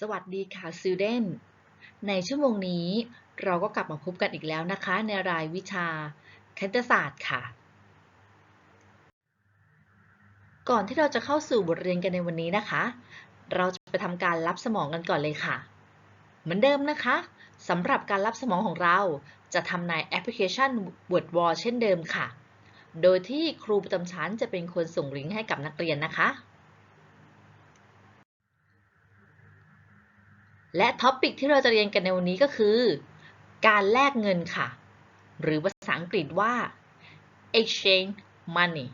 สวัสดีค่ะ student ในชั่วโมงนี้เราก็กลับมาพบกันอีกแล้วนะคะ ในรายวิชาคณิตศาสตร์ค่ะ ก่อนที่เราจะเข้าสู่บทเรียนกันในวันนี้นะคะ เราจะไปทำการรับสมองกันก่อนเลยค่ะ เหมือนเดิมนะคะสำหรับการรับสมองของเราจะทำในแอปพลิเคชัน WordWall เช่นเดิมค่ะ โดยที่ครูประจำชั้นจะเป็นคนส่งลิงก์ให้กับนักเรียนนะคะ และท็อปิกที่เราจะเรียนกันในวันนี้ก็คือ การแลกเงินค่ะ หรือภาษาอังกฤษว่า exchange money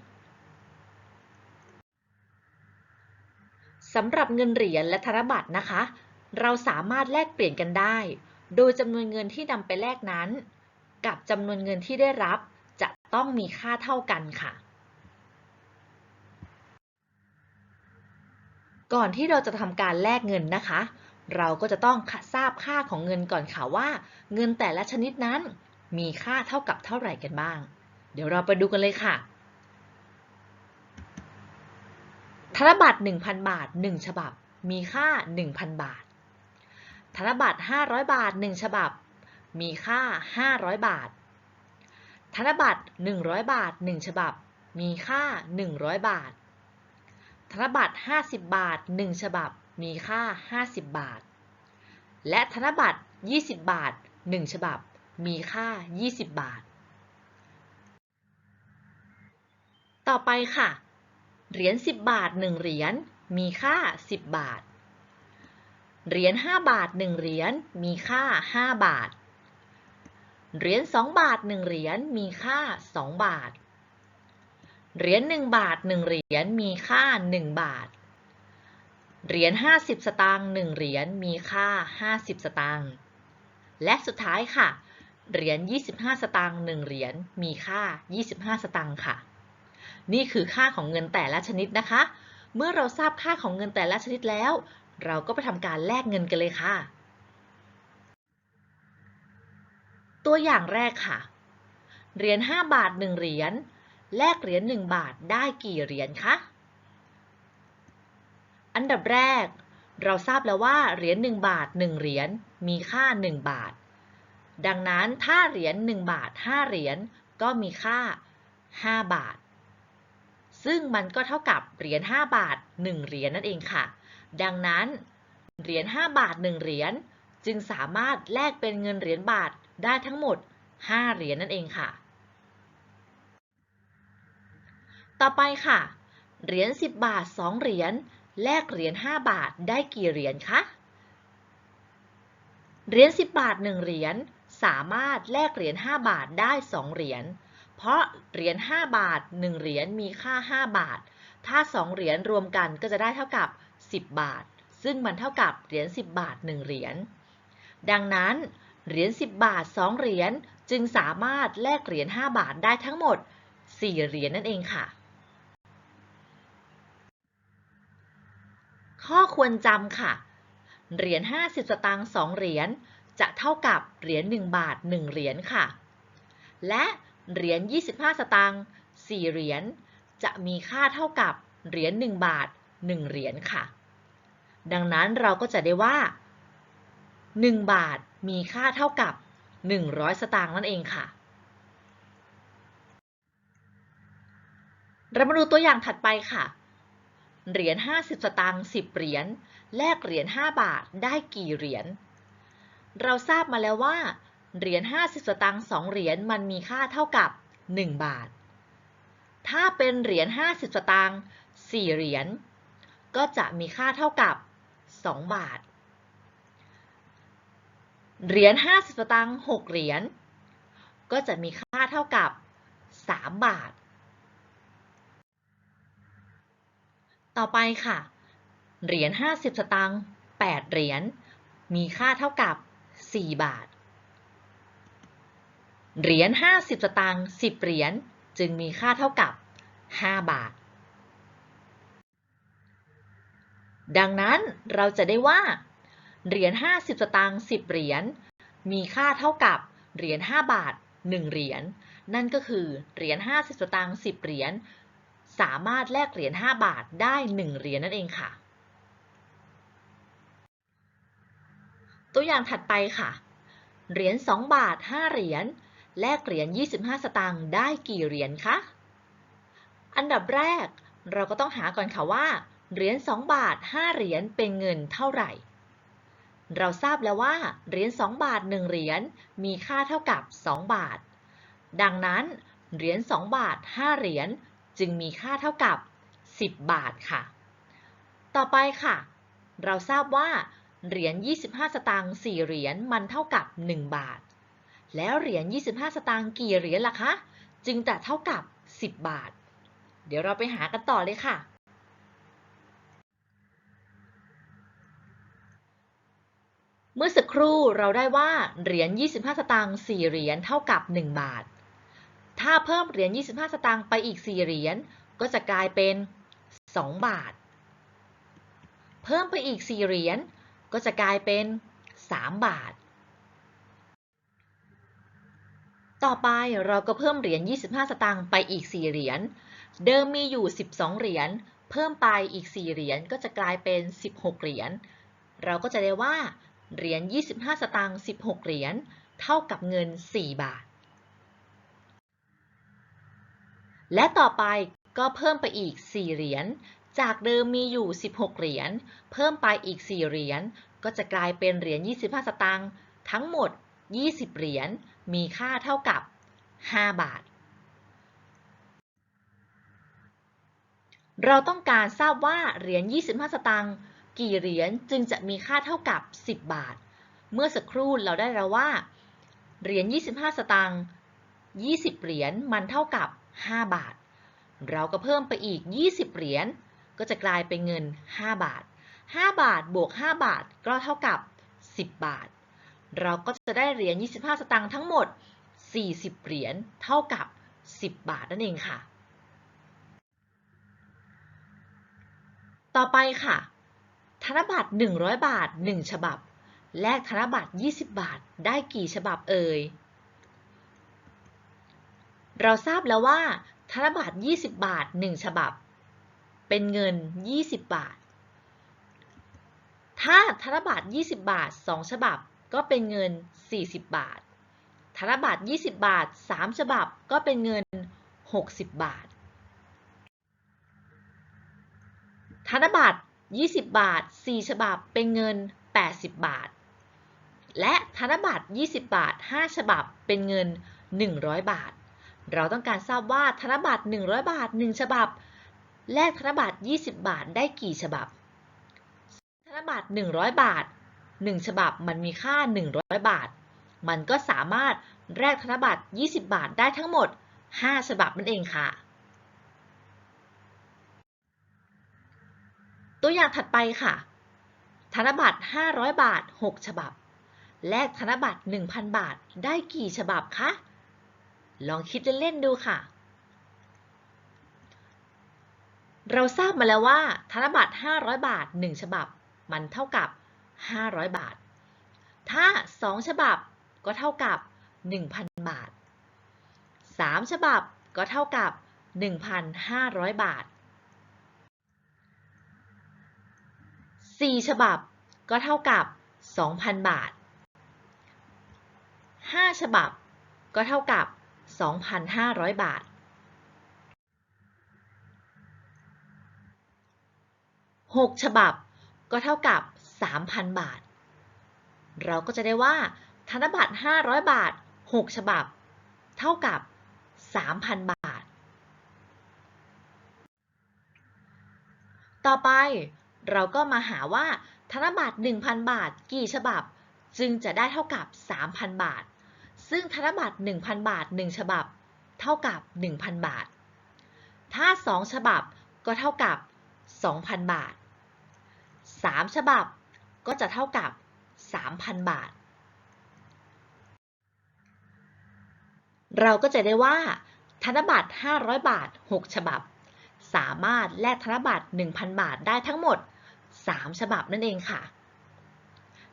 สำหรับเงินเหรียญและธนบัตรนะคะ เราสามารถแลกเปลี่ยนกันได้ โดยจำนวนเงินที่นำไปแลกนั้น กับจำนวนเงินที่ได้รับจะต้องมีค่าเท่ากันค่ะ ก่อนที่เราจะทำการแลกเงินนะคะ เราก็จะต้องทราบค่าของเงินก่อนค่ะว่า เงินแต่ละชนิดนั้นมีค่าเท่ากับเท่าไหร่กันบ้าง เดี๋ยวเราไปดูกันเลยค่ะ ธนบัตร 1,000 บาท 1 ฉบับ มีค่า 1,000 บาท ธนบัตร 500 บาท 1 ฉบับ มีค่า 500 บาท ธนบัตร 100 บาท 1 ฉบับ มีค่า 100 บาท ธนบัตร 50 บาท 1 ฉบับ มีค่า 50 บาท และธนบัตร 20 บาท 1 ฉบับ มีค่า 20 บาท ต่อไปค่ะ เหรียญ 10 บาท 1 เหรียญ มีค่า 10 บาท เหรียญ 5 บาท 1 เหรียญ มีค่า 5 บาท เหรียญ 2 บาท 1 เหรียญ มีค่า 2 บาท เหรียญ 1 บาท 1 เหรียญ มีค่า 1 บาท เหรียญ50 สตางค์1เหรียญมีค่า 50 สตางค์และสุดท้ายค่ะ เหรียญ25 สตางค์1เหรียญมีค่า 25 สตางค์ค่ะ นี่คือค่าของเงินแต่ละชนิดนะคะ เมื่อเราทราบค่าของเงินแต่ละชนิดแล้ว เราก็ไปทำการแลกเงินกันเลยค่ะ ตัวอย่างแรกค่ะ เหรียญ5บาท 1 เหรียญแลกเหรียญ1บาทได้กี่เหรียญคะ อันดับแรก เราทราบแล้วว่าเหรียญ1บาท 1 เหรียญมีค่า 1 บาท ดังนั้นถ้าเหรียญ1บาท 5 เหรียญก็มีค่า 5 บาท ซึ่งมันก็เท่ากับเหรียญ5บาท 1 เหรียญนั่นเองค่ะ ดังนั้นเหรียญ5บาท 1 เหรียญจึงสามารถแลกเป็นเงินเหรียญบาทได้ทั้งหมด 5 เหรียญนั่นเองค่ะ ต่อไปค่ะ เหรียญ10 บาท 2 เหรียญ แลกเหรียญ5บาทได้กี่เหรียญคะ เหรียญ10 บาท 1 เหรียญสามารถแลกเหรียญ5บาทได้ 2 เหรียญ เพราะเหรียญ5บาท 1 เหรียญมีค่า 5 บาท ถ้า 2 เหรียญรวมกันก็จะได้เท่ากับ 10 บาท ซึ่งมันเท่ากับเหรียญ10 บาท 1 เหรียญ ดังนั้นเหรียญ10 บาท 2 เหรียญจึงสามารถแลกเหรียญ5บาทได้ทั้งหมด 4 เหรียญนั่นเองค่ะ ข้อควรจำค่ะ เหรียญ 50 สตางค์2เหรียญจะเท่ากับเหรียญ1บาท 1 เหรียญค่ะ และเหรียญ 25 สตางค์4เหรียญจะมีค่าเท่ากับเหรียญ1บาท 1 เหรียญค่ะ ดังนั้นเราก็จะได้ว่า 1 บาทมีค่าเท่ากับ 100 สตางค์นั่นเองค่ะ เรามาดูตัวอย่างถัดไปค่ะ เหรียญ50 สตางค์10 เหรียญ แลกเหรียญ5บาทได้กี่เหรียญ เราทราบมาแล้วว่า เหรียญ50 สตางค์2เหรียญมันมีค่าเท่ากับ 1 บาท ถ้าเป็นเหรียญ50 สตางค์4เหรียญ ก็จะมีค่าเท่ากับ 2 บาท เหรียญ50 สตางค์6เหรียญ ก็จะมีค่าเท่ากับ 3 บาท ต่อไปค่ะ เหรียญ 50 สตางค์8เหรียญ มีค่าเท่ากับ 4 บาท เหรียญ 50 สตางค์10 เหรียญ จึงมีค่าเท่ากับ 5 บาท ดังนั้นเราจะได้ว่า เหรียญ 50 สตางค์10 เหรียญ มีค่าเท่ากับ เหรียญ 5 บาท 1 เหรียญ นั่นก็คือ เหรียญ 50 สตางค์10 เหรียญ สามารถแลกเหรียญ5บาทได้ 1 เหรียญนั่นเองค่ะ ตัวอย่างถัดไปค่ะ เหรียญ2บาท 5 เหรียญแลกเหรียญ25 สตางค์ได้กี่เหรียญคะอันดับแรกเราก็ต้องหาก่อนค่ะว่า เหรียญ2บาท 5 เหรียญเป็นเงินเท่าไหร่ เราทราบแล้วว่า เหรียญ2บาท 1 เหรียญมีค่าเท่ากับ 2 บาท ดังนั้น เหรียญ2บาท 5 เหรียญ จึงมีค่าเท่ากับ 10 บาทค่ะ ต่อไปค่ะ เราทราบว่าเหรียญ 25 สตางค์ 4 เหรียญมันเท่ากับ 1 บาท แล้วเหรียญ 25 สตางค์กี่เหรียญล่ะคะ จึงจะเท่ากับ 10 บาท เดี๋ยวเราไปหากันต่อเลยค่ะ เมื่อสักครู่เราได้ว่าเหรียญ 25 สตางค์ 4 เหรียญเท่ากับ 1 บาท ถ้าเพิ่มเหรียญ 25 สตางค์ไปอีก 4 เหรียญ ก็จะกลายเป็น 2 บาท เพิ่มไปอีก 4 เหรียญ ก็จะกลายเป็น 3 บาท ต่อไปเราก็เพิ่มเหรียญ 25 สตางค์ไปอีก 4 เหรียญ เดิมมีอยู่ 12 เหรียญ เพิ่มไปอีก 4 เหรียญ ก็จะกลายเป็น 16 เหรียญ เราก็จะได้ว่า เหรียญ 25 สตางค์ 16 เหรียญ เท่ากับเงิน 4 บาท และต่อไปก็เพิ่มไปอีก 4 เหรียญ จากเดิมมีอยู่ 16 เหรียญ เพิ่มไปอีก 4 เหรียญ ก็จะกลายเป็นเหรียญ 25 สตางค์ ทั้งหมด 20 เหรียญ มีค่าเท่ากับ 5 บาท เราต้องการทราบว่าเหรียญ 25 สตางค์ กี่เหรียญจึงจะมีค่าเท่ากับ 10 บาท เมื่อสักครู่เราได้แล้วว่า เหรียญ 25 สตางค์ 20 เหรียญ มันเท่ากับ 5 บาท เราก็เพิ่มไปอีก 20 เหรียญ ก็จะกลายเป็นเงิน 5 บาท 5 บาทบวก 5 บาทก็เท่ากับ 10 บาท เราก็จะได้เหรียญ 25 สตางค์ทั้งหมด 40 เหรียญเท่ากับ 10 บาทนั่นเองค่ะ ต่อไปค่ะ ธนบัตร 100 บาท 1 ฉบับ แลกธนบัตร 20 บาท ได้กี่ฉบับเอ่ย เราทราบแล้วว่าธนบัตร20 บาท 1 ฉบับ เป็นเงิน 20 บาท ถ้าธนบัตร20 บาท 2 ฉบับ ก็เป็นเงิน 40 บาท ธนบัตร20 บาท 3 ฉบับ ก็เป็นเงิน 60 บาท ธนบัตร20 บาท 4 ฉบับ เป็นเงิน 80 บาท และธนบัตร20 บาท 5 ฉบับ เป็นเงิน 100 บาท เราต้องการทราบว่าธนบัตร 100 บาท 1 ฉบับ แลกธนบัตร 20 บาทได้กี่ฉบับ ธนบัตร 100 บาท 1 ฉบับมันมีค่า 100 บาท มันก็สามารถแลกธนบัตร 20 บาทได้ทั้งหมด 5 ฉบับนั่นเองค่ะ ตัวอย่างถัดไปค่ะ ธนบัตร 500 บาท 6 ฉบับ แลกธนบัตร 1,000 บาทได้กี่ฉบับคะ ลองคิดเล่นๆดูค่ะ เราทราบมาแล้วว่า ธนบัตร 500 บาท 1 ฉบับ มันเท่ากับ 500 บาท ถ้า 2 ฉบับก็เท่ากับ 1,000 บาท 3 ฉบับก็เท่ากับ 1,500 บาท 4 ฉบับก็เท่ากับ 2,000 บาท 5 ฉบับก็เท่ากับ 2,500 บาท 6 ฉบับก็เท่ากับ 3,000 บาท เราก็จะได้ว่า ธนบัตร 500 บาท 6 ฉบับ เท่ากับ 3,000 บาท ต่อไปเราก็มาหาว่าธนบัตร 1,000 บาท กี่ฉบับ จึงจะได้เท่ากับ 3,000 บาท ซึ่งธนบัตร 1,000 บาท 1 ฉบับ เท่ากับ 1,000 บาท ถ้า 2 ฉบับก็เท่ากับ 2,000 บาท 3 ฉบับก็จะเท่ากับ 3,000 บาท เราก็จะได้ว่า ธนบัตร 500 บาท 6 ฉบับ สามารถแลกธนบัตร 1,000 บาทได้ทั้งหมด 3 ฉบับนั่นเองค่ะ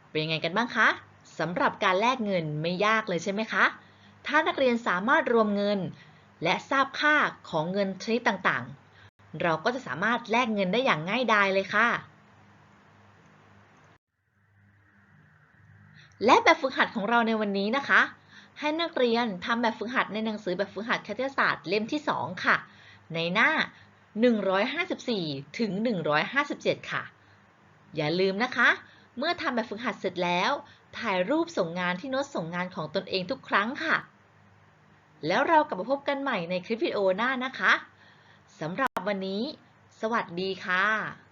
เป็นยังไงกันบ้างคะ สำหรับการแลกเงินไม่ยากเลยใช่ไหมคะ ถ้านักเรียนสามารถรวมเงิน และทราบค่าของเงินชนิดต่างๆ เราก็จะสามารถแลกเงินได้อย่างง่ายดายเลยค่ะ และแบบฝึกหัดของเราในวันนี้นะคะ ให้นักเรียนทำแบบฝึกหัดในหนังสือแบบฝึกหัดคณิตศาสตร์เล่มที่ 2 ค่ะ ในหน้า 154 ถึง 157 ค่ะ อย่าลืมนะคะ เมื่อทำแบบฝึกหัดเสร็จแล้ว ถ่ายรูปส่งงานที่โน้ตส่งงานของตนเองทุกครั้งค่ะ แล้วเรากลับมาพบกันใหม่ในคลิปวิดีโอหน้านะคะสำหรับวันนี้ สวัสดีค่ะ